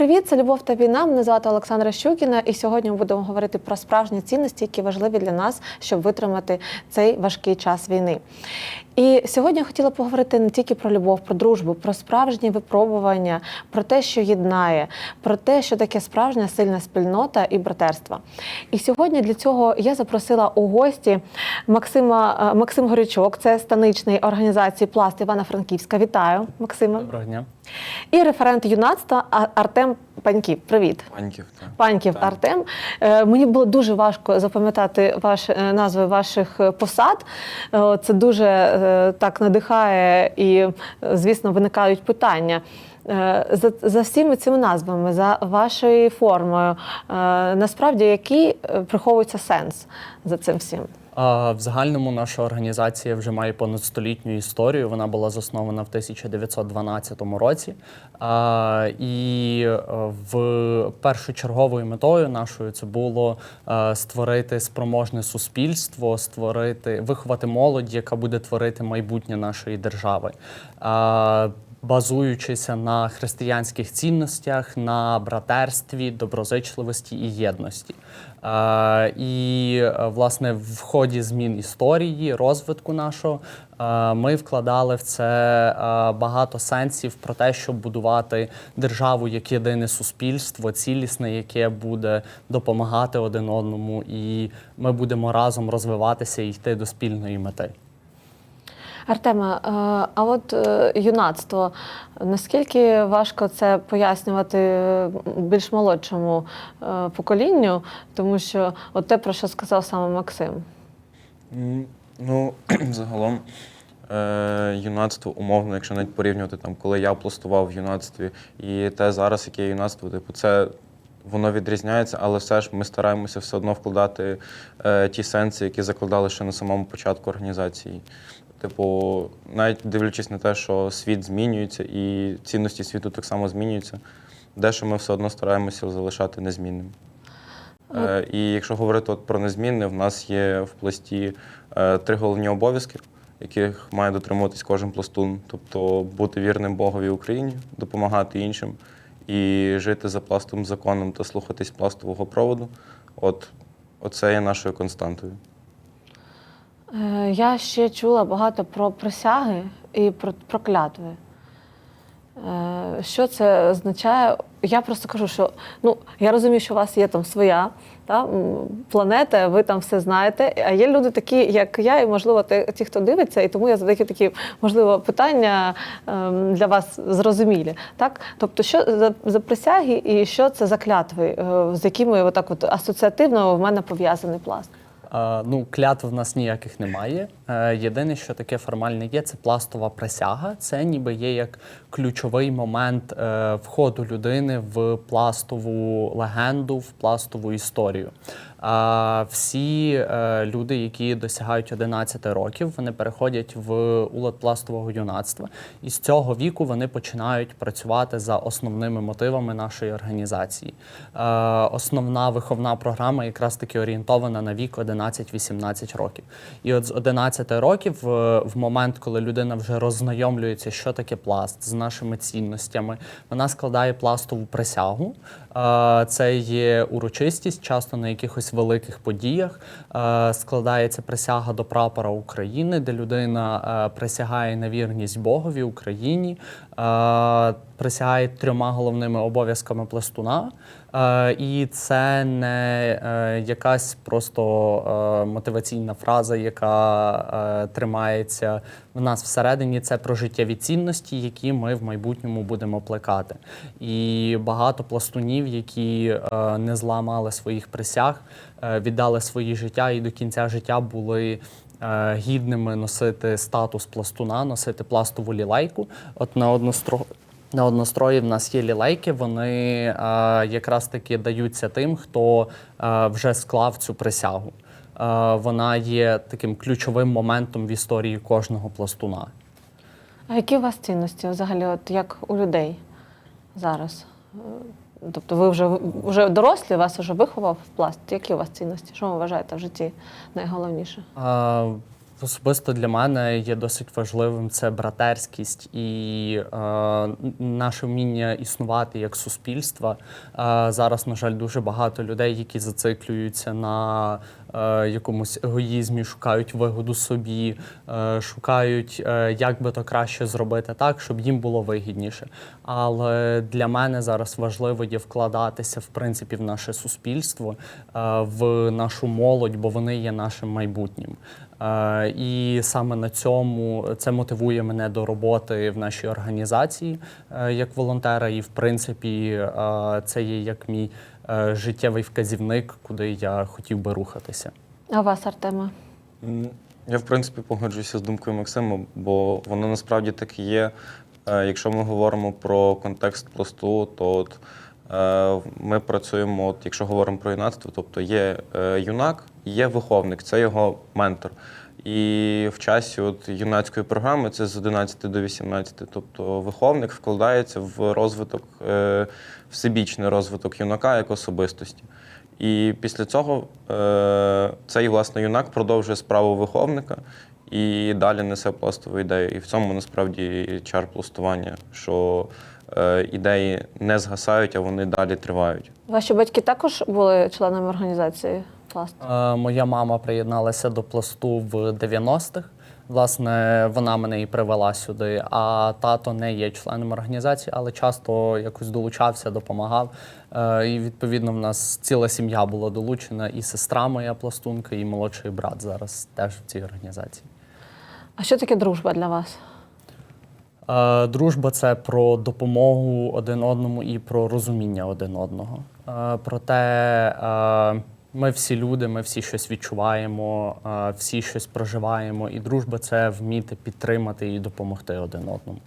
Привіт! Це Любов та війна. Мене звати Олександра Щукіна, і сьогодні ми будемо говорити про справжні цінності, які важливі для нас, щоб витримати цей важкий час війни. І сьогодні я хотіла поговорити не тільки про любов, про дружбу, про справжні випробування, про те, що єднає, про те, що таке справжня сильна спільнота і братерство. І сьогодні для цього я запросила у гості Максима е, Максим Горячок, це станичний організації Пласт Івана-Франківська. Вітаю, Максима. Доброго дня. І референт юнацтва Артем Паньків. Привіт. Паньків, так. Паньків Так. Артем. Е, Мені було дуже важко запам'ятати ваш, е, назви ваших посад. Це дуже так надихає і, звісно, виникають питання. Е, За, за всіми цими назвами, за вашою формою, е, насправді який е, приховується сенс за цим всім? В загальному наша організація вже має понад столітню історію. Вона була заснована в 1912 році. І е, в першочерговою метою нашою це було е, створити спроможне суспільство, створити, виховати молодь, яка буде творити майбутнє нашої держави. Базуючися на християнських цінностях, на братерстві, доброзичливості і єдності. І е, власне в ході змін історії, розвитку нашого, ми вкладали в це багато сенсів про те, щоб будувати державу як єдине суспільство, цілісне, яке буде допомагати один одному, і ми будемо разом розвиватися і йти до спільної мети. Артема, е, а от е, юнацтво, наскільки важко це пояснювати е, більш молодшому поколінню, тому що от те, про що сказав саме Максим. Ну, загалом, юнацтво умовно, якщо навіть порівнювати там, коли я пластував в юнацтві, і те зараз, яке юнацтво, типу, це воно відрізняється, але все ж ми стараємося все одно вкладати е, ті сенси, які закладали ще на самому початку організації. Типу, навіть дивлячись на те, що світ змінюється і цінності світу так само змінюються, дещо ми все одно стараємося залишати незмінним. Е, І якщо говорити от про незмінне, в нас є в пласті е, три головні обов'язки, яких має дотримуватись кожен пластун. Тобто бути вірним Богові Україні, допомагати іншим і жити за пластовим законом та слухатись пластового проводу. От оце є нашою константою. Е, Я ще чула багато про присяги і про, про клятви. Е, Що це означає? Я просто кажу, що ну я розумію, що у вас є там своя та, планета, ви там все знаєте. А є люди такі, як я, і можливо, ті, хто дивиться, і тому я задаю такі можливо питання ем, для вас зрозумілі. Так, тобто, що за, за присяги і що це за клятви, е, з якими отак от асоціативно в мене пов'язаний пласт? Ну, клятв в нас ніяких немає. Е, Єдине, що таке формальне є, це пластова присяга. Це ніби є як ключовий момент е, входу людини в пластову легенду, в пластову історію. А всі е, люди, які досягають 11 років, вони переходять в улад пластового юнацтва, і з цього віку вони починають працювати за основними мотивами нашої організації. Е, основна виховна програма якраз таки орієнтована на вік 11-18 років. І от з 11 років, е, в момент, коли людина вже роззнайомлюється, що таке пласт з нашими цінностями, вона складає пластову присягу. Це є урочистість, часто на якихось великих подіях. Складається присяга до прапора України, де людина присягає на вірність Богові, Україні, е, присягає трьома головними обов'язками пластуна. Е, І це не е, якась просто мотиваційна фраза, яка тримається в нас всередині. Це про життєві цінності, які ми в майбутньому будемо плекати. І багато пластунів, які не зламали своїх присяг, віддали свої життя і до кінця життя були. Е, Гідними носити статус пластуна, носити пластову лілайку. От на одностро... На однострої в нас є лілейки, вони е, якраз таки даються тим, хто е, вже склав цю присягу. Е, вона є таким ключовим моментом в історії кожного пластуна. А які у вас цінності взагалі, от як у людей зараз? Тобто ви вже, вже дорослі, вас вже виховав пласт. Які у вас цінності? Що ви вважаєте в житті найголовніше? Е, Особисто для мене є досить важливим це братерськість і е, наше вміння існувати як суспільства. Е, зараз, на жаль, дуже багато людей, які зациклюються на е, якомусь егоїзмі, шукають вигоду собі, е, шукають, е, як би то краще зробити так, щоб їм було вигідніше. Але для мене зараз важливо є вкладатися в принципі в наше суспільство, е, в нашу молодь, бо вони є нашим майбутнім. І саме на цьому це мотивує мене до роботи в нашій організації е, як волонтера. І в принципі, е, це є як мій е, життєвий вказівник, куди я хотів би рухатися. А вас, Артема? Я, в принципі, погоджуюся з думкою Максима, бо воно насправді так і є. Якщо ми говоримо про контекст пласту, то от, ми працюємо, от, якщо говоримо про юнацтво, тобто є юнак, є виховник, це його ментор. І в часі от, юнацької програми це з 11 до 18. Тобто виховник вкладається в розвиток, е, всебічний розвиток юнака як особистості. І після цього е, цей власне юнак продовжує справу виховника і далі несе пластову ідею. І в цьому насправді чар пластування, що е, ідеї не згасають, а вони далі тривають. Ваші батьки також були членами організації пласт? Е, Моя мама приєдналася до пласту в 90-х. Власне, вона мене і привела сюди. А тато не є членом організації, але часто якось долучався, допомагав. Е, І відповідно в нас ціла сім'я була долучена, і сестра моя пластунка, і молодший брат зараз теж в цій організації. А що таке дружба для вас? Е, Дружба це про допомогу один одному і про розуміння один одного. Е, Проте е, ми всі люди, ми всі щось відчуваємо, е, всі щось проживаємо, і дружба це вміти підтримати і допомогти один одному.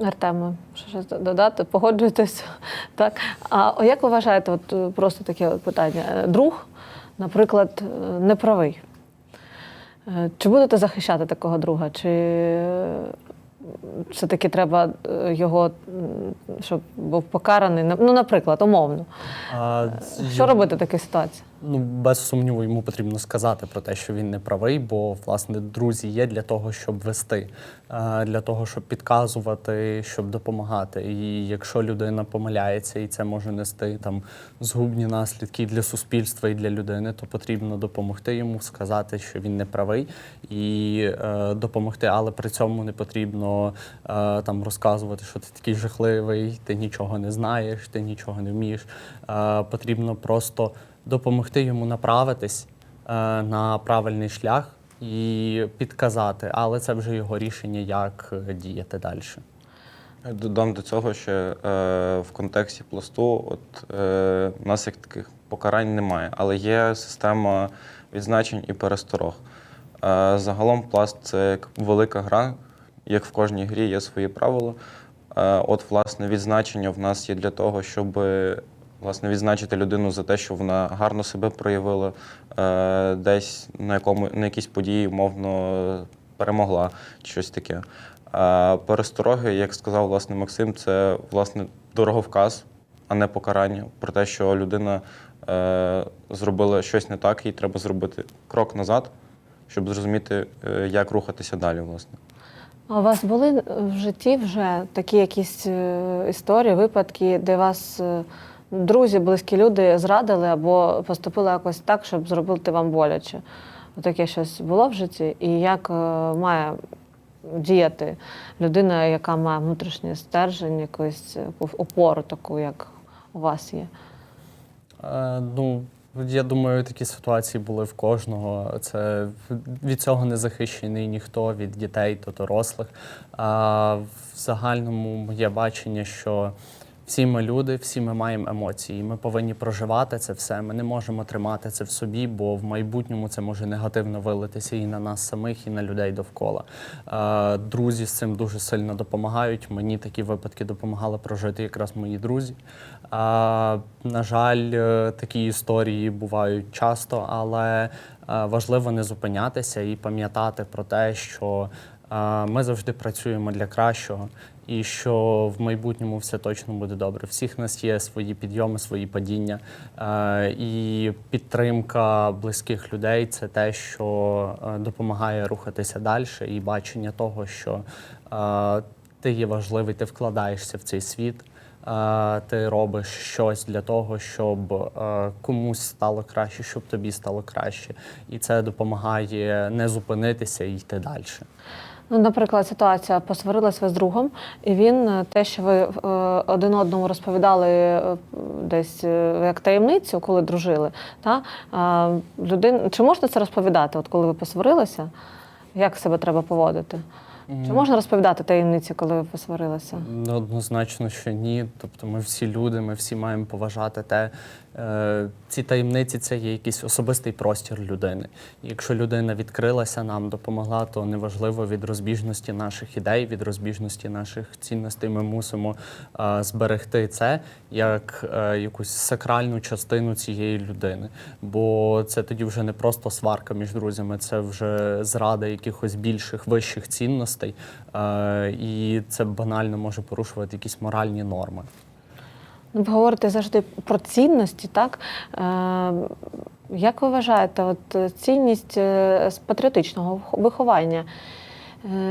Артеме, що щось додати? Погоджуєтесь? Так. А як ви вважаєте, от е, просто таке от питання. Е, Друг, наприклад, неправий. Чи будете захищати такого друга? Чи все-таки треба е, його, щоб був покараний? Ну, наприклад, умовно. А, Що робити в такій ситуації? Ну, без сумніву, йому потрібно сказати про те, що він не правий, бо власне друзі є для того, щоб вести, е, для того, щоб підказувати, щоб допомагати. І якщо людина помиляється, і це може нести там згубні наслідки для суспільства і для людини, то потрібно допомогти йому, сказати, що він не правий, і е, допомогти, але при цьому не потрібно е, там розказувати, що ти такий жахливий, ти нічого не знаєш, ти нічого не вмієш. Е, потрібно просто допомогти йому направитись е, на правильний шлях і підказати, але це вже його рішення, як е, діяти далі. Додам до цього ще е, в контексті пласту, от е, у нас як таких покарань немає, але є система відзначень і пересторог. Е, загалом пласт це як велика гра, як в кожній грі є свої правила. Е, от, власне, відзначення в нас є для того, щоб власне відзначити людину за те, що вона гарно себе проявила, е, десь на якому на якійсь події, умовно, перемогла щось таке. А перестороги, як сказав власне Максим, це власне дороговказ, а не покарання. Про те, що людина е, зробила щось не так, їй треба зробити крок назад, щоб зрозуміти, е, як рухатися далі, власне. А у вас були в житті вже такі якісь е, історії, випадки, де вас е, друзі, близькі люди зрадили або поступили якось так, щоб зробити вам боляче? Таке щось було в житті? І як е, має діяти людина, яка має внутрішній стержень, якусь е, опору таку, як у вас є? Е, ну, я думаю, такі ситуації були в кожного. Це від цього не захищений ніхто, від дітей до дорослих. А в загальному моє бачення, що всі ми люди, всі ми маємо емоції. Ми повинні проживати це все. Ми не можемо тримати це в собі, бо в майбутньому це може негативно вилитися і на нас самих, і на людей довкола. Е, Друзі з цим дуже сильно допомагають. Мені такі випадки допомагали прожити якраз мої друзі. А, на жаль, е, такі історії бувають часто, але е, важливо не зупинятися і пам'ятати про те, що е, ми завжди працюємо для кращого. І що в майбутньому все точно буде добре. Всіх нас є свої підйоми, свої падіння. Е, і підтримка близьких людей це те, що е, допомагає рухатися далі, і бачення того, що е, ти є важливий, ти вкладаєшся в цей світ. Ти робиш щось для того, щоб комусь стало краще, щоб тобі стало краще, і це допомагає не зупинитися і йти далі. Ну, наприклад, ситуація посварилась ви з другом, і він е, те, що ви е, один одному розповідали е, десь як таємницю, коли дружили, та, е, людин... чи можна це розповідати, от коли ви посварилися? Як себе треба поводити? Чи можна розповідати таємниці, коли ви посварилися? Ну, однозначно, що ні. Тобто ми всі люди, ми всі маємо поважати те. Е, ці таємниці це є якийсь особистий простір людини. Якщо людина відкрилася нам, допомогла, то неважливо від розбіжності наших ідей, від розбіжності наших цінностей. Ми мусимо е, зберегти це як е, якусь сакральну частину цієї людини. Бо це тоді вже не просто сварка між друзями, це вже зрада якихось більших вищих цінностей, і це банально може порушувати якісь моральні норми. Ви говорите завжди про цінності, так? Е, як ви вважаєте, от е, цінність е, з патріотичного виховання?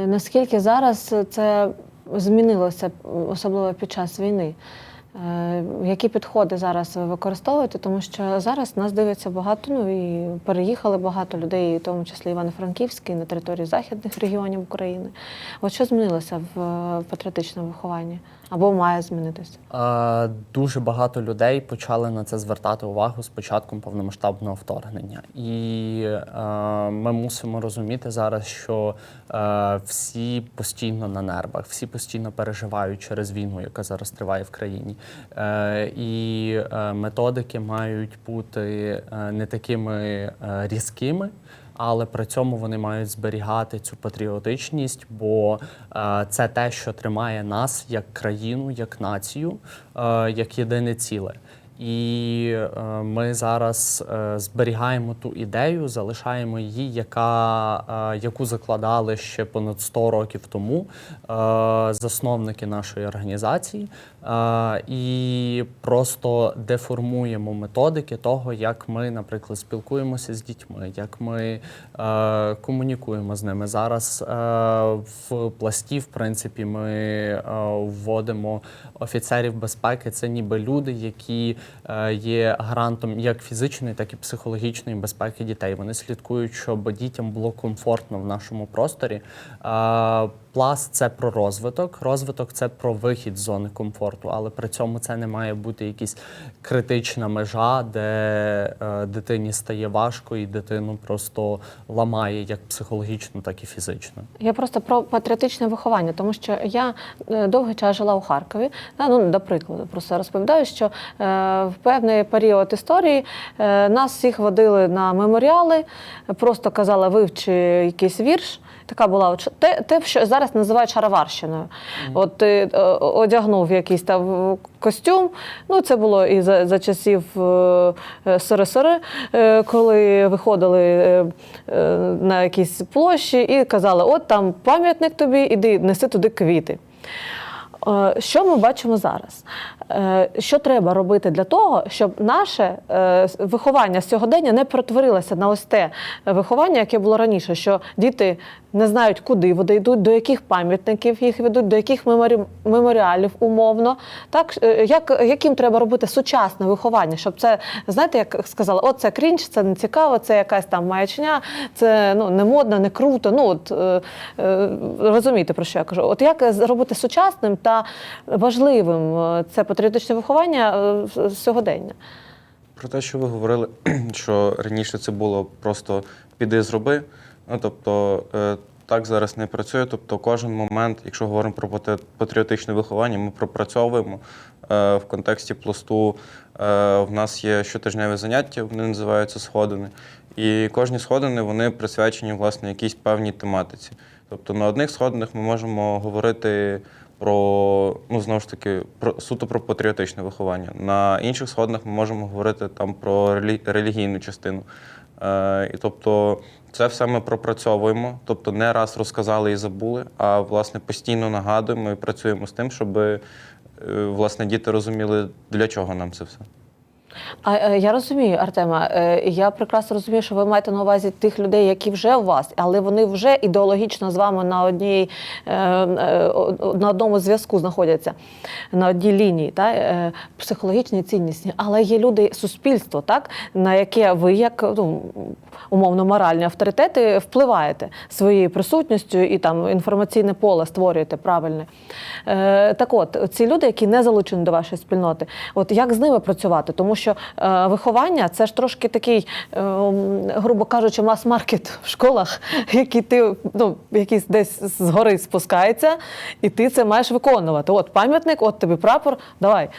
Наскільки зараз це змінилося, особливо під час війни? Які підходи зараз ви використовуєте? Тому що зараз нас дивиться багато, ну і переїхали багато людей, в тому числі Івано-Франківський, на території західних регіонів України. От що змінилося в патріотичному вихованні? Або має змінитися? Е, Дуже багато людей почали на це звертати увагу з початком повномасштабного вторгнення. І е, ми мусимо розуміти зараз, що е, всі постійно на нервах, всі постійно переживають через війну, яка зараз триває в країні. Е, І методики мають бути не такими різкими. Але при цьому вони мають зберігати цю патріотичність, бо е, це те, що тримає нас як країну, як націю, е, як єдине ціле. І е, ми зараз зберігаємо ту ідею, залишаємо її, яка, яку закладали ще понад 100 років тому засновники нашої організації, і просто деформуємо методики того, як ми, наприклад, спілкуємося з дітьми, як ми е, комунікуємо з ними. Зараз е, в пласті, в принципі, ми е, вводимо офіцерів безпеки. Це ніби люди, які є гарантом як фізичної, так і психологічної безпеки дітей. Вони слідкують, щоб дітям було комфортно в нашому просторі. Пласт це про розвиток. Розвиток це про вихід з зони комфорту, але при цьому це не має бути якась критична межа, де е, дитині стає важко і дитину просто ламає як психологічно, так і фізично. Я просто про патріотичне виховання, тому що я е, довгий час жила у Харкові. Та, ну, до прикладу, просто розповідаю, що е, в певний період історії е, нас всіх водили на меморіали, просто казали, вивчи якийсь вірш. Така була те, те, що зараз називають шароварщиною. От ти е, одягнув якийсь там костюм. Ну, це було і за, за часів е, е, е, коли виходили на якісь площі і казали: от там пам'ятник тобі, іди неси туди квіти. Що ми бачимо зараз? Е, Що треба робити для того, щоб наше е, виховання з сьогодення не перетворилося на ось те виховання, яке було раніше, що діти не знають, куди вони йдуть, до яких пам'ятників їх ведуть, до яких меморі- меморіалів умовно. Так, е, як, яким треба робити сучасне виховання, щоб це, знаєте, як сказали, от це крінж, це не цікаво, це якась там маячня, це ну, не модно, не круто. Ну, от, е, е, розумієте, про що я кажу? От як зробити сучасним та важливим е, це патріотичне виховання е, сьогодення? Про те, що ви говорили, що раніше це було просто піди зроби. Ну тобто е, так зараз не працює. Тобто, кожен момент, якщо говоримо про патріотичне виховання, ми пропрацьовуємо е, в контексті пласту. В нас є щотижневі заняття, вони називаються сходини. І кожні сходини вони присвячені власне якійсь певній тематиці. Тобто на одних сходинах ми можемо говорити про ну знову ж таки про суто про патріотичне виховання. На інших сходинах ми можемо говорити там про релі- релігійну частину. Е, і тобто Це все ми пропрацьовуємо, тобто не раз розказали і забули, а власне постійно нагадуємо і працюємо з тим, щоб е, власне діти розуміли, для чого нам це все. А е, я розумію, Артема. е, Я прекрасно розумію, що ви маєте на увазі тих людей, які вже у вас, але вони вже ідеологічно з вами на одній е, на одному зв'язку знаходяться на одній лінії, та е, психологічні ціннісні. Але є люди, суспільство, так на яке ви, як ну, умовно моральні авторитети, впливаєте своєю присутністю і там інформаційне поле створюєте правильне. Е, так от, ці люди, які не залучені до вашої спільноти, от як з ними працювати? Тому що е, виховання це ж трошки такий, е, грубо кажучи, мас-маркет в школах, який ти ну, якийсь десь згори спускається, і ти це маєш виконувати. От пам'ятник, от тобі прапор, давай.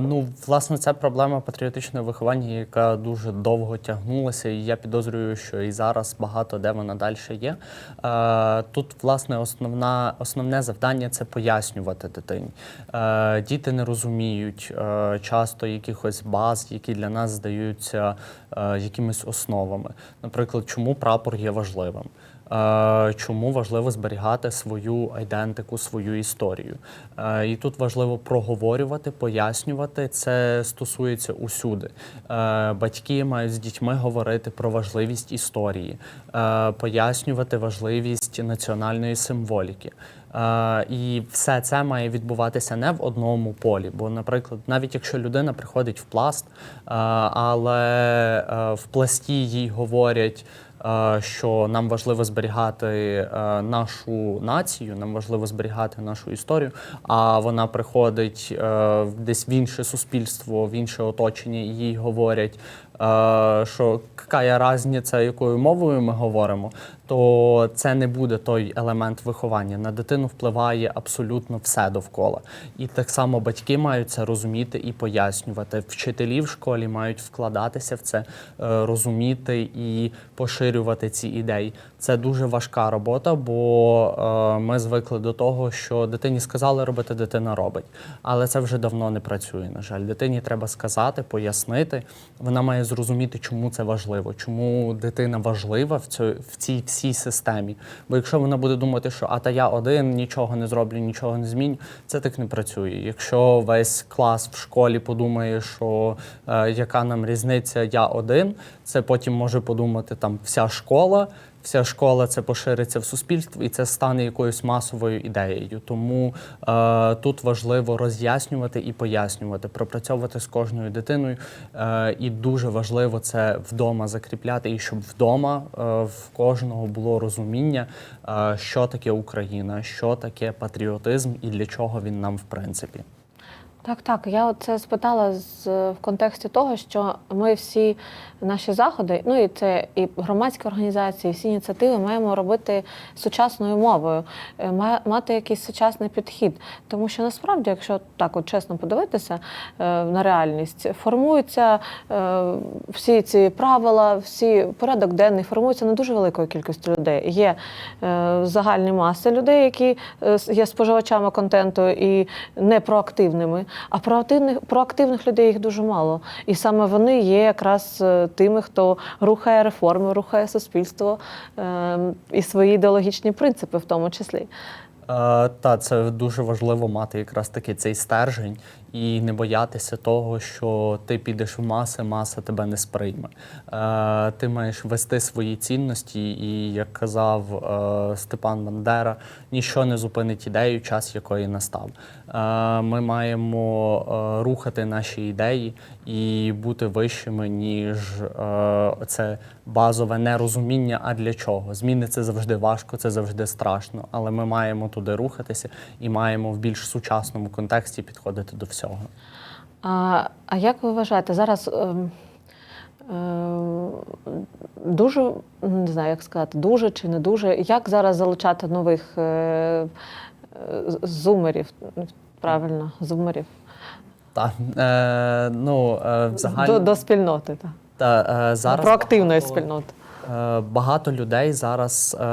Ну, власне, це проблема патріотичного виховання, яка дуже довго тягнулася, і я підозрюю, що і зараз багато де вона далі є. Тут, власне, основна, основне завдання це пояснювати дитині. Діти не розуміють часто якихось баз, які для нас здаються якимись основами. Наприклад, чому прапор є важливим. Е, Чому важливо зберігати свою айдентику, свою історію? Е, І тут важливо проговорювати, пояснювати. Це стосується усюди. Е, Батьки мають з дітьми говорити про важливість історії, пояснювати важливість національної символіки. І все це має відбуватися не в одному полі. Бо, наприклад, навіть якщо людина приходить в пласт, але в пласті їй говорять. Е, Що нам важливо зберігати е, нашу націю, нам важливо зберігати нашу історію. А вона приходить е, десь в інше суспільство, в інше оточення, і їй говорять, що яка різниця, якою мовою ми говоримо, то це не буде той елемент виховання. На дитину впливає абсолютно все довкола. І так само батьки мають це розуміти і пояснювати. Вчителі в школі мають вкладатися в це, е, розуміти і поширювати ці ідеї. Це дуже важка робота, бо е, ми звикли до того, що дитині сказали робити, дитина робить. Але це вже давно не працює. На жаль, дитині треба сказати, пояснити. Вона має зрозуміти, чому це важливо, чому дитина важлива в цій, в цій всій системі. Бо якщо вона буде думати, що а та я один нічого не зроблю, нічого не зміню, це так не працює. Якщо весь клас в школі подумає, що е, яка нам різниця, я один, це потім може подумати там вся школа. Вся школа це пошириться в суспільство, і це стане якоюсь масовою ідеєю. Тому е, тут важливо роз'яснювати і пояснювати, пропрацьовувати з кожною дитиною. Е, і дуже важливо це вдома закріпляти, і щоб вдома е, в кожного було розуміння, е, що таке Україна, що таке патріотизм і для чого він нам в принципі. Так, так. Я це спитала з в контексті того, що ми всі наші заходи, ну і це і громадські організації, всі ініціативи маємо робити сучасною мовою, е, мати якийсь сучасний підхід. Тому що насправді, якщо так от чесно подивитися е, на реальність, формуються е, всі ці правила, всі порядок денний формуються не дуже великою кількістю людей. Є загальні маси людей, які є споживачами контенту і не проактивними. А проактивних, проактивних людей їх дуже мало. І саме вони є якраз е, тими, хто рухає реформи, рухає суспільство е, і свої ідеологічні принципи в тому числі. Е, та це дуже важливо мати якраз таки цей стержень і не боятися того, що ти підеш в маси, маса тебе не сприйме. Е, ти маєш вести свої цінності, і як казав е, Степан Бандера, ніщо не зупинить ідею, час якої настав. Е, ми маємо е, рухати наші ідеї і бути вищими, ніж е, це базове нерозуміння. А для чого? Зміни це завжди важко, це завжди страшно, але ми маємо туди рухатися і маємо в більш сучасному контексті підходити до всього. А, а як ви вважаєте, зараз ем, ем, дуже не знаю, як сказати, дуже чи не дуже, як зараз залучати нових е, е, зумерів? Правильно, зумерів Так, е, ну, е, в до, до спільноти, так. Та, е, зараз проактивної спільноти. Е, Багато людей зараз е,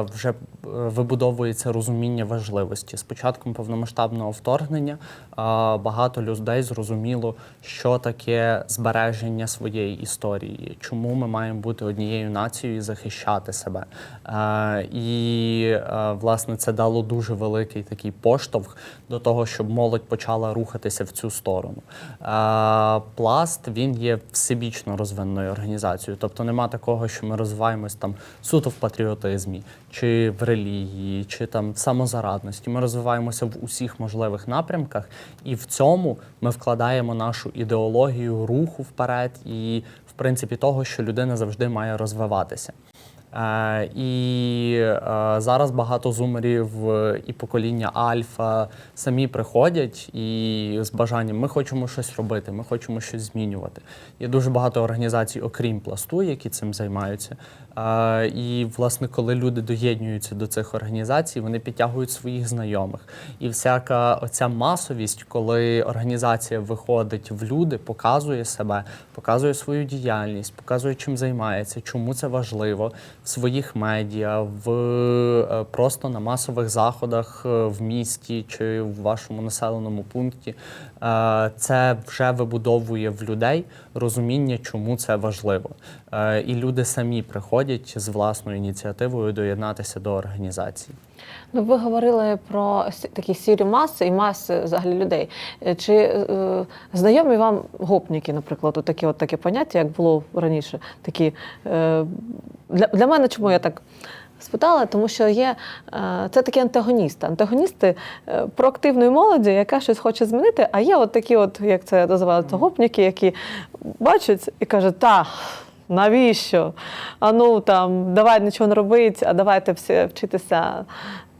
вже е, вибудовується розуміння важливості. З початком повномасштабного вторгнення е, багато людей зрозуміло, що таке збереження своєї історії, чому ми маємо бути однією нацією і захищати себе. Е, І е, власне це дало дуже великий такий поштовх до того, щоб молодь почала рухатися в цю сторону. Е, Пласт він є всебічно розвиненою організацією, тобто нема такого, що ми розвиваємось там суто в патріотизмі, чи в релігії, чи там в самозарадності. Ми розвиваємося в усіх можливих напрямках, і в цьому ми вкладаємо нашу ідеологію руху вперед і, в принципі, того, що людина завжди має розвиватися. Е, і е, зараз багато зумерів е, і покоління Альфа самі приходять і з бажанням ми хочемо щось робити, ми хочемо щось змінювати. Є дуже багато організацій, окрім пласту, які цим займаються. І, власне, коли люди доєднуються до цих організацій, вони підтягують своїх знайомих. І всяка оця масовість, коли організація виходить в люди, показує себе, показує свою діяльність, показує, чим займається, чому це важливо в своїх медіа, в е, просто на масових заходах е, в місті чи в вашому населеному пункті. Е, Це вже вибудовує в людей розуміння, чому це важливо. І люди самі приходять з власною ініціативою доєднатися до організації. Ну, ви говорили про такі сірі маси і маси взагалі людей. Е, Чи е, знайомі вам гопніки, наприклад, от таке, от таке поняття, як було раніше? Такі, е, для, для мене чому я так спитала? Тому що є е, це такі антагоністи. Антагоністи е, проактивної молоді, яка щось хоче змінити, а є от такі, от, як це називається, гопніки, які бачать і кажуть, та. Навіщо? А ну там давай нічого не робить, а давайте всі вчитися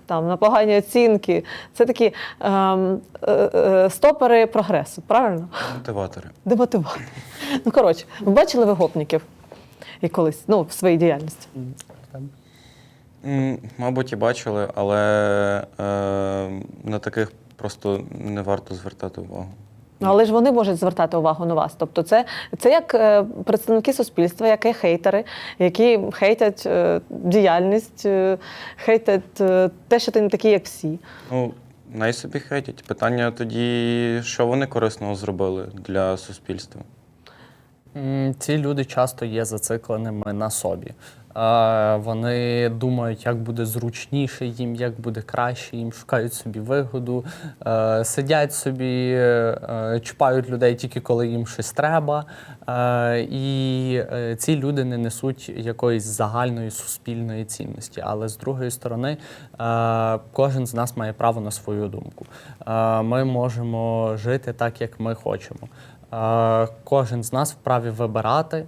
там на погані оцінки. Це такі ем, е, е, стопери прогресу, правильно? Мотиватори. Демотиватори. Ну коротше, ви бачили ви гопників і колись ну, в своїй діяльності? М, Мабуть, і бачили, але е, на таких просто не варто звертати увагу. Ну, але ж вони можуть звертати увагу на вас. Тобто, це, це як е, представники суспільства, як і хейтери, які хейтять е, діяльність, е, хейтять е, те, що ти не такий, як всі. Ну, най собі хейтять. Питання тоді, що вони корисного зробили для суспільства? М, Ці люди часто є зацикленими на собі. Вони думають, як буде зручніше їм, як буде краще, їм шукають собі вигоду, е, сидять собі, е, чіпають людей тільки коли їм щось треба. Е, І ці люди не несуть якоїсь загальної суспільної цінності. Але з другої сторони, кожен з нас має право на свою думку. Ми можемо жити так, як ми хочемо. Кожен з нас вправі вибирати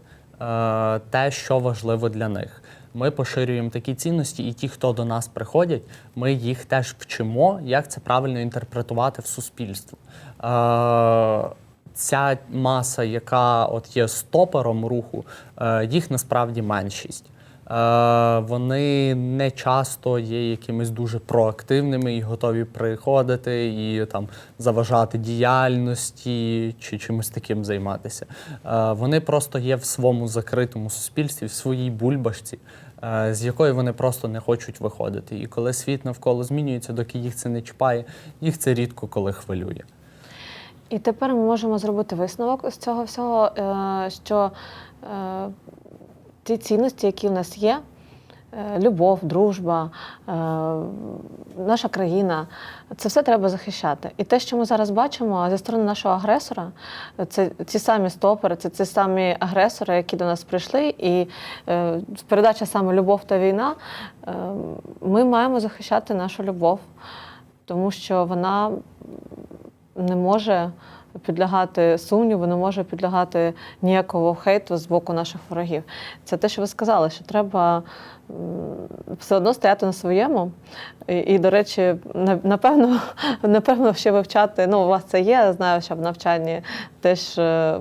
те, що важливо для них. Ми поширюємо такі цінності, і ті, хто до нас приходять, ми їх теж вчимо, як це правильно інтерпретувати в суспільстві. Е, Ця маса, яка от є стопером руху, е, їх насправді меншість. Е, Вони не часто є якимись дуже проактивними і готові приходити і там заважати діяльності чи чимось таким займатися. Е, Вони просто є в своєму закритому суспільстві, в своїй бульбашці, е, з якої вони просто не хочуть виходити. І коли світ навколо змінюється, доки їх це не чіпає, їх це рідко коли хвилює. І тепер ми можемо зробити висновок з цього всього, що ті цінності, які в нас є, е, любов, дружба, е, наша країна, це все треба захищати. І те, що ми зараз бачимо зі сторони нашого агресора, це ті самі стопери, це ті самі агресори, які до нас прийшли, і е, передача саме любов та війна. Ми маємо захищати нашу любов, тому що вона не може підлягати сумніву, не може підлягати ніякого хейту з боку наших ворогів. Це те, що ви сказали, що треба все одно стояти на своєму. І, і до речі, напевно, напевно, ще вивчати. Ну, у вас це є, я знаю, що в навчанні теж е,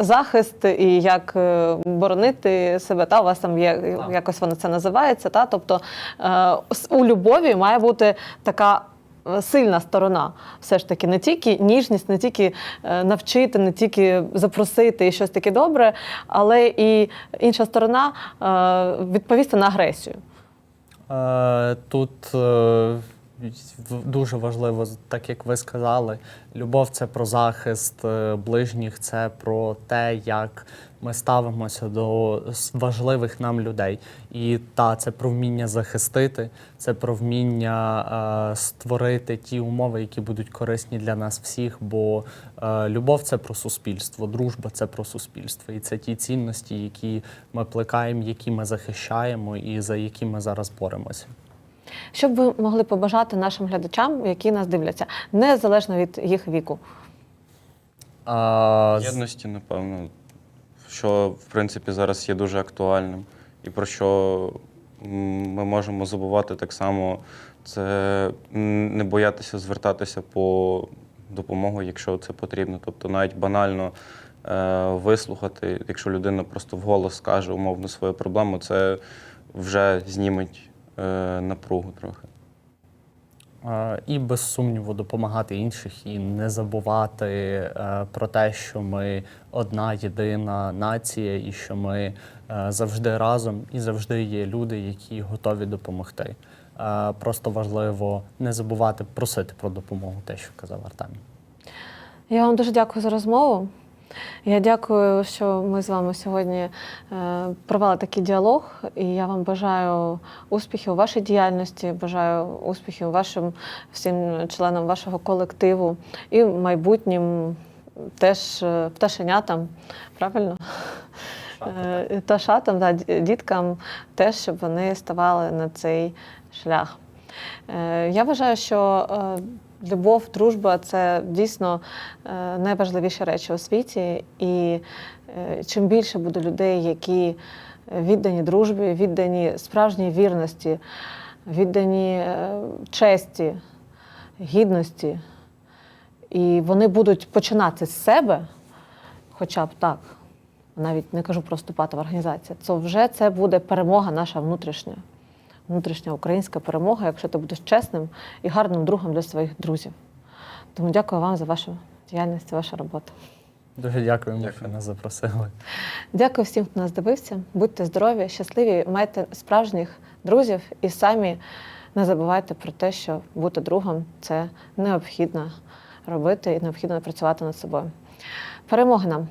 захист і як е, боронити себе. Та у вас там є якось воно це називається. Та? Тобто е, у любові має бути така сильна сторона. Все ж таки, не тільки ніжність, не тільки е, навчити, не тільки запросити і щось таке добре, але і інша сторона е, відповісти на агресію. Е, Тут дуже важливо, так як ви сказали, любов це про захист е, ближніх, це про те, як ми ставимося до важливих нам людей. І та це про вміння захистити, це про вміння е, створити ті умови, які будуть корисні для нас всіх. Бо е, любов це про суспільство, дружба це про суспільство. І це ті цінності, які ми плекаємо, які ми захищаємо і за які ми зараз боремося. Що б ви могли побажати нашим глядачам, які нас дивляться, незалежно від їх віку? А, Єдності, напевно, що в принципі зараз є дуже актуальним. І про що ми можемо забувати так само, це не боятися звертатися по допомогу, якщо це потрібно. Тобто навіть банально е, вислухати, якщо людина просто вголос скаже умовно свою проблему, це вже зніметь е, напругу трохи. Е, І без сумніву допомагати інших і не забувати е, про те, що ми одна єдина нація, і що ми е, завжди разом і завжди є люди, які готові допомогти. Е, Просто важливо не забувати просити про допомогу, те, що казав Артемій. Я вам дуже дякую за розмову. Я дякую, що ми з вами сьогодні е, провели такий діалог. І я вам бажаю успіхів у вашій діяльності, бажаю успіхів вашим всім членам вашого колективу і майбутнім теж е, пташенятам, правильно? Е, Пташатам, да, діткам теж, щоб вони ставали на цей шлях. Я вважаю, що любов, дружба це дійсно е, найважливіші речі у світі. І е, чим більше буде людей, які віддані дружбі, віддані справжній вірності, віддані е, честі, гідності, і вони будуть починати з себе, хоча б так, навіть не кажу про вступати в організацію, то вже це буде перемога наша внутрішня внутрішня українська перемога, якщо ти будеш чесним і гарним другом для своїх друзів. Тому дякую вам за вашу діяльність, за вашу роботу. Дуже дякуємо, Дякую. що нас запросили. Дякую всім, хто нас дивився. Будьте здорові, щасливі, майте справжніх друзів і самі не забувайте про те, що бути другом це необхідно робити і необхідно працювати над собою. Перемоги нам!